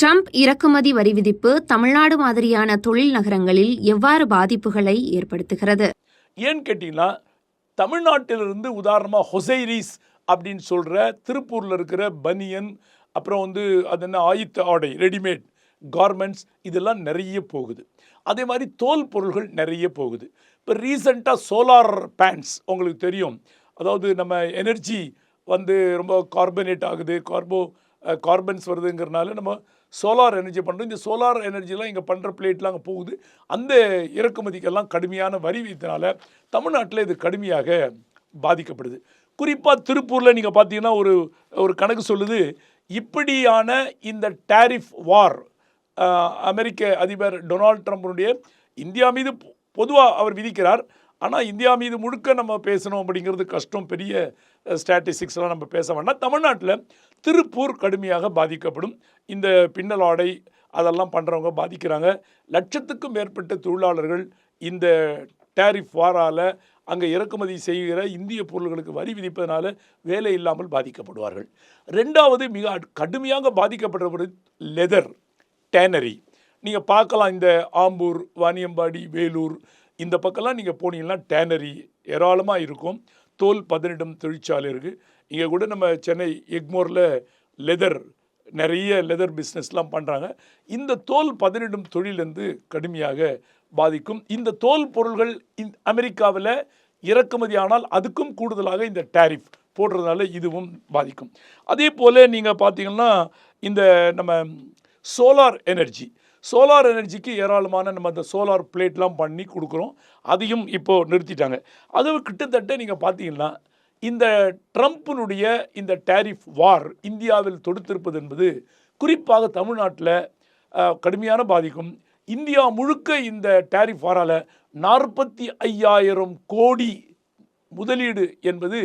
Trump இறக்குமதி வரி விதிப்பு தமிழ்நாடு மாதிரியான தொழில் நகரங்களில் எவ்வாறு பாதிப்புகளை ஏற்படுத்துகிறது? ஏன்னு கேட்டிங்கன்னா தமிழ்நாட்டிலிருந்து உதாரணமாக ஹொசைரிஸ் அப்படின்னு சொல்கிற திருப்பூரில் இருக்கிற பனியன் அப்புறம் வந்து அது என்ன ஆயுத்த ஆடை ரெடிமேட் கார்மெண்ட்ஸ் இதெல்லாம் நிறைய போகுது. அதே மாதிரி தோல் பொருள்கள் நிறைய போகுது. இப்போ ரீசண்டாக சோலார் பேண்ட்ஸ் உங்களுக்கு தெரியும். அதாவது நம்ம எனர்ஜி வந்து ரொம்ப கார்பனேட் ஆகுது. கார்போ கார்பன்ஸ் வருதுங்கிறனால நம்ம சோலார் எனர்ஜி பண்ணுறோம் இந்த சோலார் எனர்ஜிலாம் இங்கே பண்ணுற பிளேட்லாம் அங்கே போகுது. அந்த இறக்குமதிக்கெல்லாம் கடுமையான வரி விதித்தனால தமிழ்நாட்டில் இது கடுமையாக பாதிக்கப்படுது. குறிப்பாக திருப்பூரில் நீங்கள் பார்த்தீங்கன்னா ஒரு ஒரு கணக்கு சொல்லுது. இப்படியான இந்த டேரிஃப் வார் அமெரிக்க அதிபர் டொனால்ட் ட்ரம்ப்னுடைய இந்தியா மீது பொதுவாக அவர் விதிக்கிறார். ஆனால் இந்தியா மீது முழுக்க நம்ம பேசணும் அப்படிங்கிறது கஷ்டம். பெரிய ஸ்டாட்டிஸ்டிக்ஸ்லாம் நம்ம பேச வேண்டாம். தமிழ்நாட்டில் திருப்பூர் கடுமையாக பாதிக்கப்படும். இந்த பின்னல் ஆடை அதெல்லாம் பண்ணுறவங்க பாதிக்கிறாங்க. லட்சத்துக்கும் மேற்பட்ட தொழிலாளர்கள் இந்த டேரிஃப் வாரால் அங்கே இறக்குமதி செய்கிற இந்திய பொருள்களுக்கு வரி விதிப்பதனால வேலை இல்லாமல் பாதிக்கப்படுவார்கள். ரெண்டாவது மிக அட்- கடுமையாக பாதிக்கப்படுறது லெதர் டேனரி நீங்கள் பார்க்கலாம் இந்த ஆம்பூர் வாணியம்பாடி வேலூர் இந்த பக்கம்லாம் நீங்கள் போனீங்கன்னா டேனரி ஏராளமாக இருக்கும். தோல் பதனிடும் தொழிற்சாலை இருக்குது இங்கே கூட நம்ம சென்னை எக்மோரில் லெதர் நிறைய லெதர் பிஸ்னஸ்லாம் பண்ணுறாங்க இந்த தோல் பதனிடும் தொழில் வந்து கடுமையாக பாதிக்கும். இந்த தோல் பொருள்கள் இந் அமெரிக்காவில் இறக்குமதி ஆனால் அதுக்கும் கூடுதலாக இந்த டேரிஃப் போடுறதுனால இதுவும் பாதிக்கும். அதே போல் நீங்கள் பார்த்தீங்கன்னா இந்த நம்ம சோலார் எனர்ஜி சோலார் எனர்ஜிக்கு ஏராளமான நம்ம அந்த சோலார் பிளேட்லாம் பண்ணி கொடுக்குறோம். அதையும் இப்போது நிறுத்திட்டாங்க. அது கிட்டத்தட்ட நீங்கள் பார்த்தீங்கன்னா இந்த ட்ரம்ப்பினுடைய இந்த டேரிஃப் வார் இந்தியாவில் தொடுத்திருப்பது என்பது குறிப்பாக தமிழ்நாட்டில் கடுமையான பாதிக்கும். இந்தியா முழுக்க இந்த டேரிஃப் வாரால் நாற்பத்தி ஐயாயிரம் கோடி முதலீடு என்பது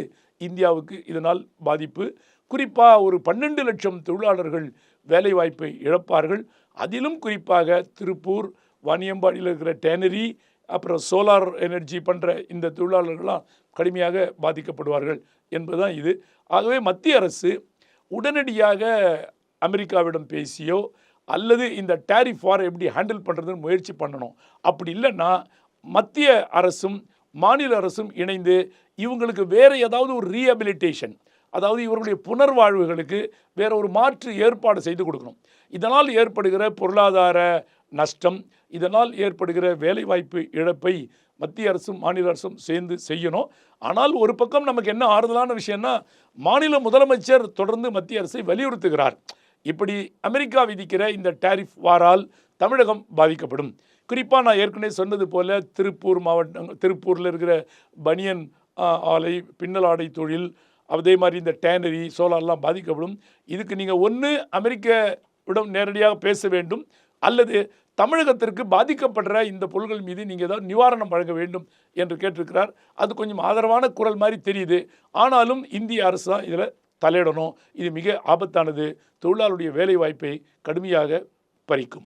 இந்தியாவுக்கு இதனால் பாதிப்பு. குறிப்பாக ஒரு பன்னெண்டு லட்சம் தொழிலாளர்கள் வேலைவாய்ப்பை இழப்பார்கள். அதிலும் குறிப்பாக திருப்பூர் வாணியம்பாடியில் இருக்கிற டேனரி அப்புறம் சோலார் எனர்ஜி பண்ணுற இந்த தொழிலாளர்கள்லாம் கடுமையாக பாதிக்கப்படுவார்கள் என்பதுதான் இது. ஆகவே மத்திய அரசு உடனடியாக அமெரிக்காவிடம் பேசியோ அல்லது இந்த டேரிஃப் வார் எப்படி ஹேண்டில் பண்ணுறதுன்னு முயற்சி பண்ணணும். அப்படி இல்லைன்னா மத்திய அரசும் மாநில அரசும் இணைந்து இவங்களுக்கு வேறு ஏதாவது ஒரு ரீஹபிலிட்டேஷன் அதாவது இவர்களுடைய புனர்வாழ்வுகளுக்கு வேற ஒரு மாற்று ஏற்பாடு செய்து கொடுக்கணும். இதனால் ஏற்படுகிற பொருளாதார நஷ்டம் இதனால் ஏற்படுகிற வேலைவாய்ப்பு இழப்பை மத்திய அரசும் மாநில அரசும் சேர்ந்து செய்யணும். ஆனால் ஒரு பக்கம் நமக்கு என்ன ஆறுதலான விஷயம்னா மாநில முதலமைச்சர் தொடர்ந்து மத்திய அரசை வலியுறுத்துகிறார். இப்படி அமெரிக்கா விதிக்கிற இந்த டேரிஃப் வாரால் தமிழகம் பாதிக்கப்படும். குறிப்பாக நான் ஏற்கனவே சொன்னது போல் திருப்பூர் மாவட்டம் திருப்பூரில் இருக்கிற பனியன் ஆலை பின்னலாடை தொழில் அதே மாதிரி இந்த டேனரி சோலார்லாம் பாதிக்கப்படும். இதுக்கு நீங்கள் ஒன்று அமெரிக்க விடம் நேரடியாக பேச வேண்டும். அல்லது தமிழகத்திற்கு பாதிக்கப்படுற இந்த பொருள்கள் மீது நீங்கள் ஏதாவது நிவாரணம் வழங்க வேண்டும் என்று கேட்டிருக்கிறார். அது கொஞ்சம் ஆதரவான குரல் மாதிரி தெரியுது. ஆனாலும் இந்திய அரசு தான் இதில் தலையிடணும். இது மிக ஆபத்தானது. தொழிலாளருடைய வேலைவாய்ப்பை கடுமையாக பறிக்கும்.